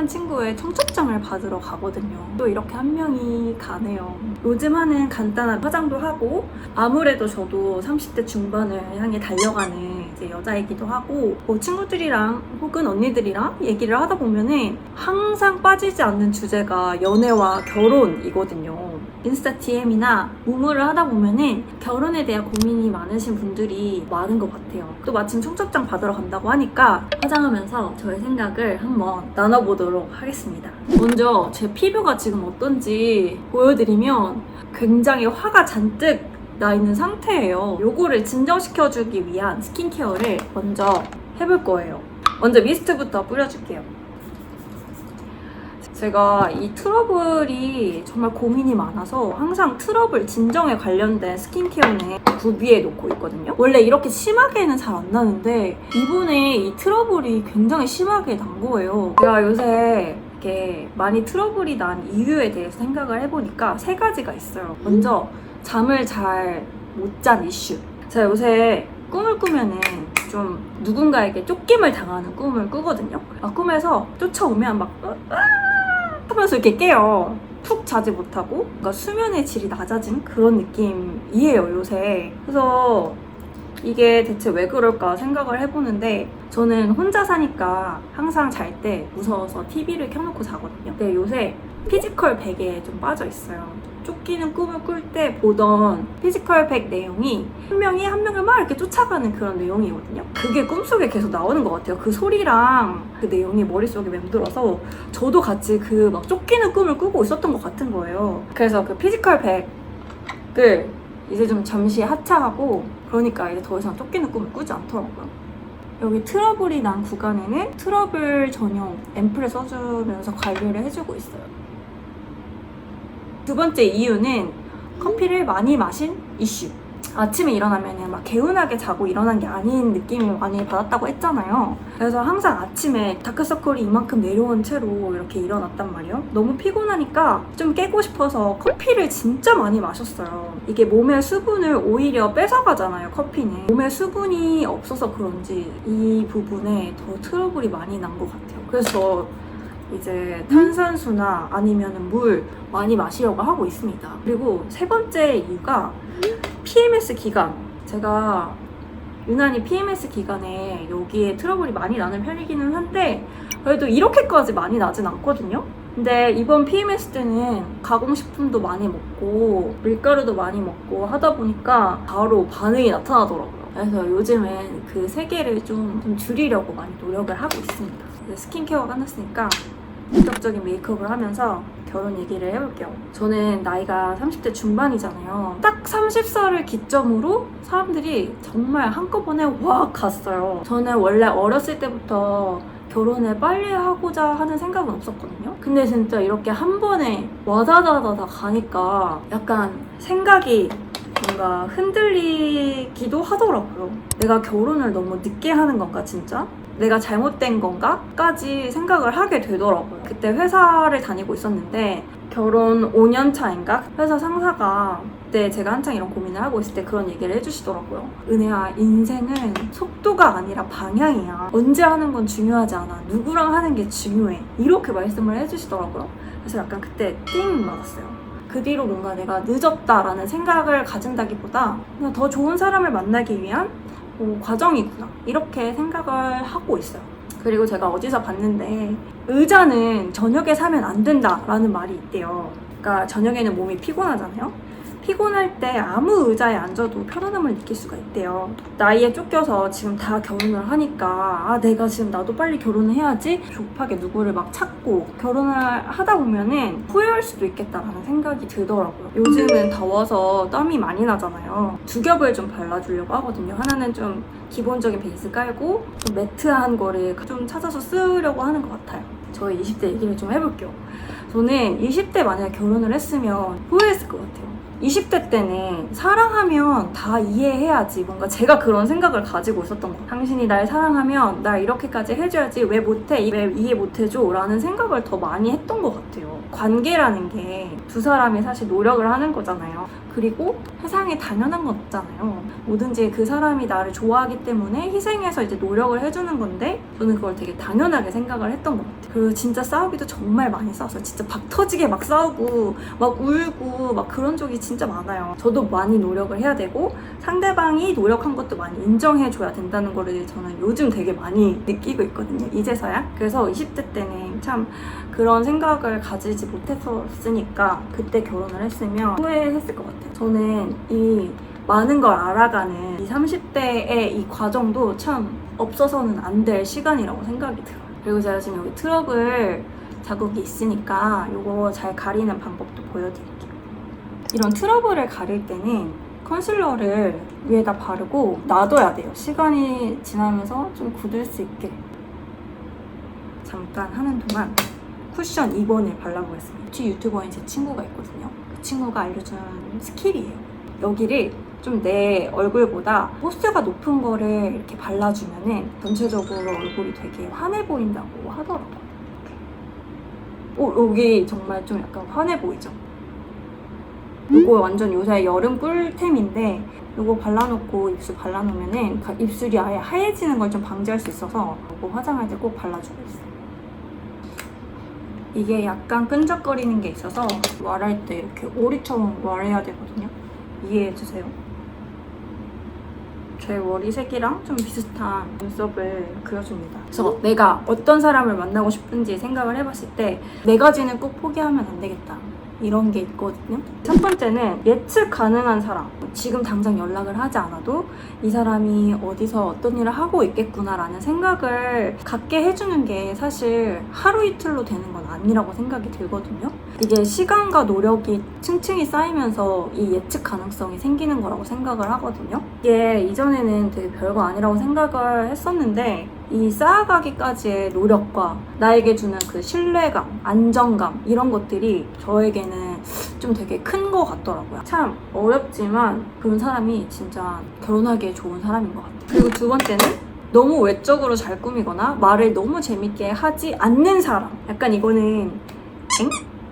친한 친구의 청첩장을 받으러 가거든요. 또 이렇게 한 명이 가네요. 요즘 하는 간단한 화장도 하고 아무래도 저도 30대 중반을 향해 달려가는 이제 여자이기도 하고 뭐 친구들이랑 혹은 언니들이랑 얘기를 하다 보면은 항상 빠지지 않는 주제가 연애와 결혼이거든요. 인스타 DM이나 무무를 하다 보면은 결혼에 대한 고민이 많으신 분들이 많은 것 같아요. 또 마침 청첩장 받으러 간다고 하니까 화장하면서 저의 생각을 한번 나눠보도록 하겠습니다. 먼저 제 피부가 지금 어떤지 보여드리면 굉장히 화가 잔뜩 나 있는 상태예요. 요거를 진정시켜주기 위한 스킨케어를 먼저 해볼 거예요. 먼저 미스트부터 뿌려줄게요. 제가 이 트러블이 정말 고민이 많아서 항상 트러블 진정에 관련된 스킨케어는 구비에 놓고 있거든요. 원래 이렇게 심하게는 잘 안 나는데 이번에 이 트러블이 굉장히 심하게 난 거예요. 제가 요새 이렇게 많이 트러블이 난 이유에 대해서 생각을 해보니까 세 가지가 있어요. 먼저 잠을 잘 못 잔 이슈. 제가 요새 꿈을 꾸면은 좀 누군가에게 쫓김을 당하는 꿈을 꾸거든요. 아, 꿈에서 쫓아오면 막 으, 으아 하면서 이렇게 깨요. 푹 자지 못하고 뭔가 수면의 질이 낮아진 그런 느낌이에요 요새. 그래서 이게 대체 왜 그럴까 생각을 해보는데 저는 혼자 사니까 항상 잘 때 무서워서 TV를 켜놓고 자거든요. 근데 요새 피지컬 백에 좀 빠져 있어요. 쫓기는 꿈을 꿀 때 보던 피지컬 백 내용이 한 명이 한 명을 막 이렇게 쫓아가는 그런 내용이거든요. 그게 꿈속에 계속 나오는 것 같아요. 그 소리랑 그 내용이 머릿속에 맴돌아서 저도 같이 그 막 쫓기는 꿈을 꾸고 있었던 것 같은 거예요. 그래서 그 피지컬 백을 이제 좀 잠시 하차하고 그러니까 이제 더 이상 쫓기는 꿈을 꾸지 않더라고요. 여기 트러블이 난 구간에는 트러블 전용 앰플을 써주면서 관리를 해주고 있어요. 두 번째 이유는 커피를 많이 마신 이슈. 아침에 일어나면 막 개운하게 자고 일어난 게 아닌 느낌을 많이 받았다고 했잖아요. 그래서 항상 아침에 다크서클이 이만큼 내려온 채로 이렇게 일어났단 말이에요. 너무 피곤하니까 좀 깨고 싶어서 커피를 진짜 많이 마셨어요. 이게 몸의 수분을 오히려 뺏어가잖아요, 커피는. 몸에 수분이 없어서 그런지 이 부분에 더 트러블이 많이 난 것 같아요. 그래서 이제 탄산수나 아니면 물 많이 마시려고 하고 있습니다. 그리고 세 번째 이유가 PMS 기간. 제가 유난히 PMS 기간에 여기에 트러블이 많이 나는 편이기는 한데 그래도 이렇게까지 많이 나진 않거든요. 근데 이번 PMS 때는 가공식품도 많이 먹고 밀가루도 많이 먹고 하다 보니까 바로 반응이 나타나더라고요. 그래서 요즘은 그세 개를 좀, 좀 줄이려고 많이 노력을 하고 있습니다. 스킨케어가 끝났으니까 본격적인 메이크업을 하면서 결혼 얘기를 해볼게요. 저는 나이가 30대 중반이잖아요. 딱 30살을 기점으로 사람들이 정말 한꺼번에 확 갔어요. 저는 원래 어렸을 때부터 결혼을 빨리 하고자 하는 생각은 없었거든요. 근데 진짜 이렇게 한 번에 와다다다다 가니까 약간 생각이 뭔가 흔들리기도 하더라고요. 내가 결혼을 너무 늦게 하는 건가, 진짜? 내가 잘못된 건가? 까지 생각을 하게 되더라고요. 그때 회사를 다니고 있었는데, 결혼 5년 차인가? 회사 상사가 그때 제가 한창 이런 고민을 하고 있을 때 그런 얘기를 해주시더라고요. 은혜야, 인생은 속도가 아니라 방향이야. 언제 하는 건 중요하지 않아. 누구랑 하는 게 중요해. 이렇게 말씀을 해주시더라고요. 그래서 약간 그때 띵 맞았어요. 그 뒤로 뭔가 내가 늦었다라는 생각을 가진다기보다 더 좋은 사람을 만나기 위한 어, 과정이구나 이렇게 생각을 하고 있어요. 그리고 제가 어디서 봤는데 의자는 저녁에 사면 안 된다라는 말이 있대요. 그러니까 저녁에는 몸이 피곤하잖아요. 피곤할 때 아무 의자에 앉아도 편안함을 느낄 수가 있대요. 나이에 쫓겨서 지금 다 결혼을 하니까 아 내가 지금 나도 빨리 결혼을 해야지 조급하게 누구를 막 찾고 결혼을 하다 보면은 후회할 수도 있겠다라는 생각이 들더라고요. 요즘은 더워서 땀이 많이 나잖아요. 두 겹을 좀 발라주려고 하거든요. 하나는 좀 기본적인 베이스 깔고 좀 매트한 거를 좀 찾아서 쓰려고 하는 것 같아요. 저희 20대 얘기를 좀 해볼게요. 저는 20대 만약에 결혼을 했으면 후회했을 것 같아요. 20대 때는 사랑하면 다 이해해야지 뭔가 제가 그런 생각을 가지고 있었던 거 당신이 날 사랑하면 날 이렇게까지 해줘야지 왜 못해? 왜 이해 못해줘? 라는 생각을 더 많이 했던 것 같아요 관계라는 게 두 사람이 사실 노력을 하는 거잖아요. 그리고 세상에 당연한 건 없잖아요. 뭐든지 그 사람이 나를 좋아하기 때문에 희생해서 이제 노력을 해주는 건데 저는 그걸 되게 당연하게 생각을 했던 것 같아요. 그리고 진짜 싸우기도 정말 많이 싸웠어요. 진짜 박 터지게 막 싸우고 막 울고 막 그런 적이 진짜 많아요. 저도 많이 노력을 해야 되고 상대방이 노력한 것도 많이 인정해줘야 된다는 거를 저는 요즘 되게 많이 느끼고 있거든요. 이제서야. 그래서 20대 때는 참 그런 생각을 가지지 못했었으니까 그때 결혼을 했으면 후회했을 것 같아요. 저는 이 많은 걸 알아가는 이 30대의 이 과정도 참 없어서는 안 될 시간이라고 생각이 들어요. 그리고 제가 지금 여기 트러블 자국이 있으니까 이거 잘 가리는 방법도 보여드릴게요. 이런 트러블을 가릴 때는 컨실러를 위에다 바르고 놔둬야 돼요. 시간이 지나면서 좀 굳을 수 있게. 잠깐 하는 동안 쿠션 2번을 발라보겠습니다. 티 유튜버인 제 친구가 있거든요. 그 친구가 알려준 스킬이에요. 여기를 좀 내 얼굴보다 포스가 높은 거를 이렇게 발라주면은 전체적으로 얼굴이 되게 환해 보인다고 하더라고요. 오, 여기 정말 좀 약간 환해 보이죠? 이거 완전 요새 여름 꿀템인데 이거 발라놓고 입술 발라놓으면은 가- 입술이 아예 하얘지는 걸 좀 방지할 수 있어서 이거 화장할 때 꼭 발라주고 있어요. 이게 약간 끈적거리는 게 있어서 말할 때 이렇게 오리처럼 말해야 되거든요. 이해해주세요. 제 머리 색이랑 좀 비슷한 눈썹을 그려줍니다. 그래서 내가 어떤 사람을 만나고 싶은지 생각을 해봤을 때 네 가지는 꼭 포기하면 안 되겠다. 이런 게 있거든요. 첫 번째는 예측 가능한 사람. 지금 당장 연락을 하지 않아도 이 사람이 어디서 어떤 일을 하고 있겠구나라는 생각을 갖게 해주는 게 사실 하루 이틀로 되는 건 아니라고 생각이 들거든요. 이게 시간과 노력이 층층이 쌓이면서 이 예측 가능성이 생기는 거라고 생각을 하거든요. 이게 이전에는 되게 별거 아니라고 생각을 했었는데 이 쌓아가기까지의 노력과 나에게 주는 그 신뢰감, 안정감 이런 것들이 저에게는 좀 되게 큰 것 같더라고요. 참 어렵지만 그런 사람이 진짜 결혼하기에 좋은 사람인 것 같아요. 그리고 두 번째는 너무 외적으로 잘 꾸미거나 말을 너무 재밌게 하지 않는 사람. 약간 이거는 엥?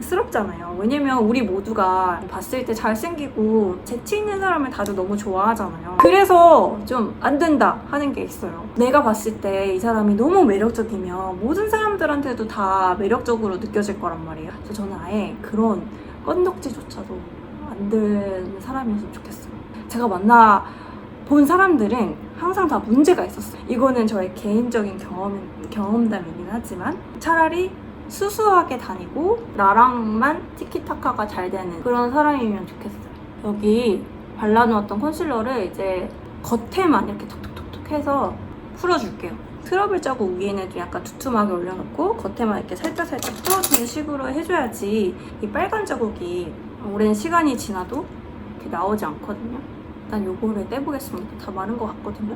스럽잖아요. 왜냐면 우리 모두가 봤을 때 잘생기고 재치 있는 사람을 다들 너무 좋아하잖아요. 그래서 좀 안 된다 하는 게 있어요. 내가 봤을 때 이 사람이 너무 매력적이면 모든 사람들한테도 다 매력적으로 느껴질 거란 말이에요. 그래서 저는 아예 그런 건덕지조차도 안 되는 사람이었으면 좋겠어요. 제가 만나 본 사람들은 항상 다 문제가 있었어요. 이거는 저의 개인적인 경험, 경험담이긴 하지만 차라리 수수하게 다니고 나랑만 티키타카가 잘 되는 그런 사람이면 좋겠어요. 여기 발라놓았던 컨실러를 이제 겉에만 이렇게 톡톡톡톡 해서 풀어줄게요. 트러블 자국 위에는 좀 약간 두툼하게 올려놓고 겉에만 이렇게 살짝살짝 풀어주는 식으로 해줘야지 이 빨간 자국이 오랜 시간이 지나도 이렇게 나오지 않거든요. 일단 요거를 떼보겠습니다. 다 마른 것 같거든요.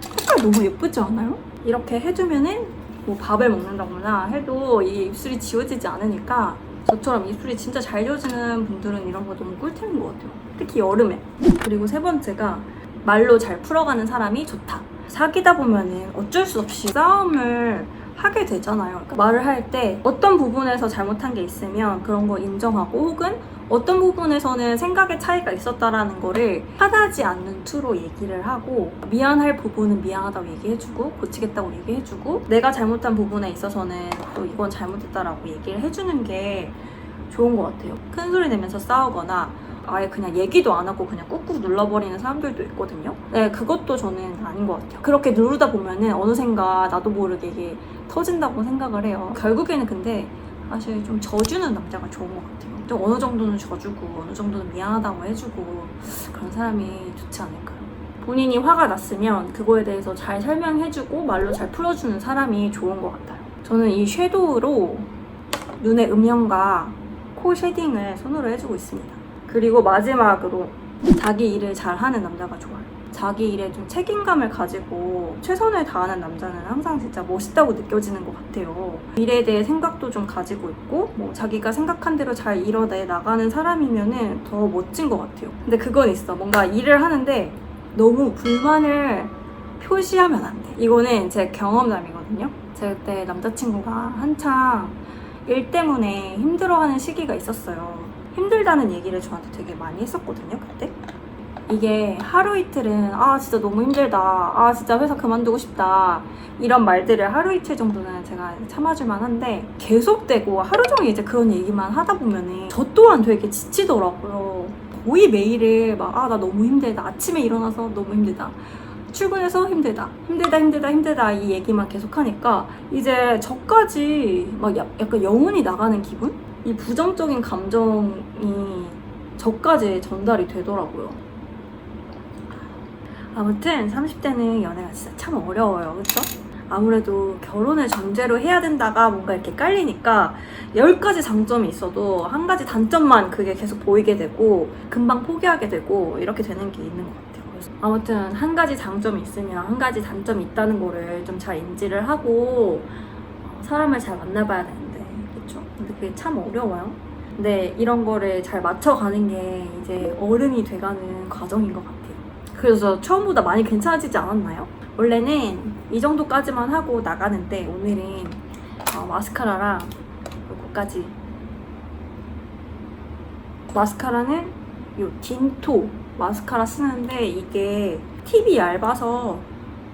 색깔 너무 예쁘지 않아요? 이렇게 해주면은 뭐 밥을 먹는다거나 해도 이 입술이 지워지지 않으니까 저처럼 입술이 진짜 잘 지워지는 분들은 이런 거 너무 꿀템인 것 같아요. 특히 여름에. 그리고 세 번째가 말로 잘 풀어가는 사람이 좋다. 사귀다 보면은 어쩔 수 없이 싸움을 하게 되잖아요. 그러니까 말을 할 때 어떤 부분에서 잘못한 게 있으면 그런 거 인정하고 혹은 어떤 부분에서는 생각의 차이가 있었다라는 거를 화나지 않는 투로 얘기를 하고 미안할 부분은 미안하다고 얘기해주고 고치겠다고 얘기해주고 내가 잘못한 부분에 있어서는 또 이건 잘못했다라고 얘기를 해주는 게 좋은 것 같아요. 큰 소리 내면서 싸우거나 아예 그냥 얘기도 안 하고 그냥 꾹꾹 눌러버리는 사람들도 있거든요. 네, 그것도 저는 아닌 것 같아요. 그렇게 누르다 보면은 어느샌가 나도 모르게 이게 터진다고 생각을 해요. 결국에는 근데 사실 좀 져주는 남자가 좋은 것 같아요. 좀 어느 정도는 져주고 어느 정도는 미안하다고 해주고 그런 사람이 좋지 않을까요? 본인이 화가 났으면 그거에 대해서 잘 설명해주고 말로 잘 풀어주는 사람이 좋은 것 같아요. 저는 이 섀도우로 눈의 음영과 코 쉐딩을 손으로 해주고 있습니다. 그리고 마지막으로 자기 일을 잘하는 남자가 좋아요. 자기 일에 좀 책임감을 가지고 최선을 다하는 남자는 항상 진짜 멋있다고 느껴지는 것 같아요. 일에 대해 생각도 좀 가지고 있고, 뭐 자기가 생각한 대로 잘 이뤄내 나가는 사람이면은 더 멋진 것 같아요. 근데 그건 있어. 뭔가 일을 하는데 너무 불만을 표시하면 안 돼. 이거는 제 경험담이거든요. 제가 그때 남자친구가 한창 일 때문에 힘들어하는 시기가 있었어요. 힘들다는 얘기를 저한테 되게 많이 했었거든요, 그때. 이게 하루 이틀은 아 진짜 너무 힘들다. 아 진짜 회사 그만두고 싶다. 이런 말들을 하루 이틀 정도는 제가 참아줄 만한데 계속되고 하루 종일 이제 그런 얘기만 하다 보면은 저 또한 되게 지치더라고요. 거의 매일을 막 아 나 너무 힘들다. 아침에 일어나서 너무 힘들다. 출근해서 힘들다. 힘들다 힘들다 힘들다. 이 얘기만 계속 하니까 이제 저까지 막 야- 약간 영혼이 나가는 기분? 이 부정적인 감정이 저까지 전달이 되더라고요 아무튼 30대는 연애가 진짜 참 어려워요. 그쵸? 아무래도 결혼을 전제로 해야 된다가 뭔가 이렇게 깔리니까 10가지 장점이 있어도 한 가지 단점만 그게 계속 보이게 되고 금방 포기하게 되고 이렇게 되는 게 있는 것 같아요. 그래서 아무튼 한 가지 장점이 있으면 한 가지 단점이 있다는 거를 좀 잘 인지를 하고 어, 사람을 잘 만나봐야 되는데 그쵸? 근데 그게 참 어려워요. 근데 이런 거를 잘 맞춰가는 게 이제 어른이 돼가는 과정인 것 같아요. 그래서 처음보다 많이 괜찮아지지 않았나요? 원래는 이 정도까지만 하고 나가는데 오늘은 어, 마스카라랑 요거까지 마스카라는 요 딘토 마스카라 쓰는데 이게 팁이 얇아서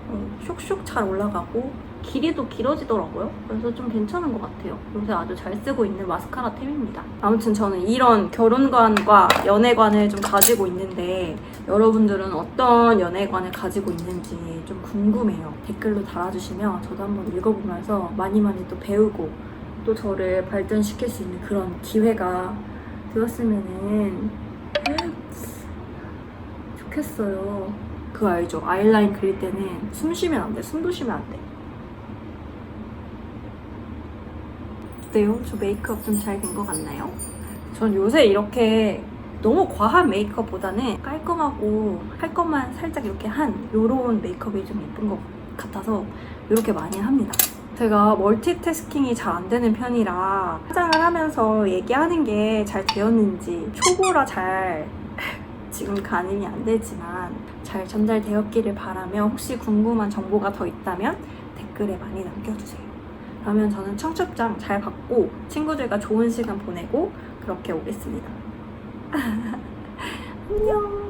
어, 쇽쇽 잘 올라가고 길이도 길어지더라고요. 그래서 좀 괜찮은 것 같아요. 요새 아주 잘 쓰고 있는 마스카라 템입니다. 아무튼 저는 이런 결혼관과 연애관을 좀 가지고 있는데 여러분들은 어떤 연애관을 가지고 있는지 좀 궁금해요. 댓글로 달아주시면 저도 한번 읽어보면서 많이 많이 또 배우고 또 저를 발전시킬 수 있는 그런 기회가 되었으면은 좋겠어요. 그거 알죠? 아이라인 그릴 때는 숨 쉬면 안 돼. 숨도 쉬면 안 돼. 어때요? 저 메이크업 좀 잘 된 것 같나요? 전 요새 이렇게 너무 과한 메이크업보다는 깔끔하고 할 것만 살짝 이렇게 한 요런 메이크업이 좀 예쁜 것 같아서 이렇게 많이 합니다. 제가 멀티태스킹이 잘 안 되는 편이라 화장을 하면서 얘기하는 게 잘 되었는지 초보라 잘 지금 가늠이 안 되지만 잘 전달되었기를 바라며 혹시 궁금한 정보가 더 있다면 댓글에 많이 남겨주세요. 그러면 저는 청첩장 잘 받고 친구들과 좋은 시간 보내고 그렇게 오겠습니다. 안녕.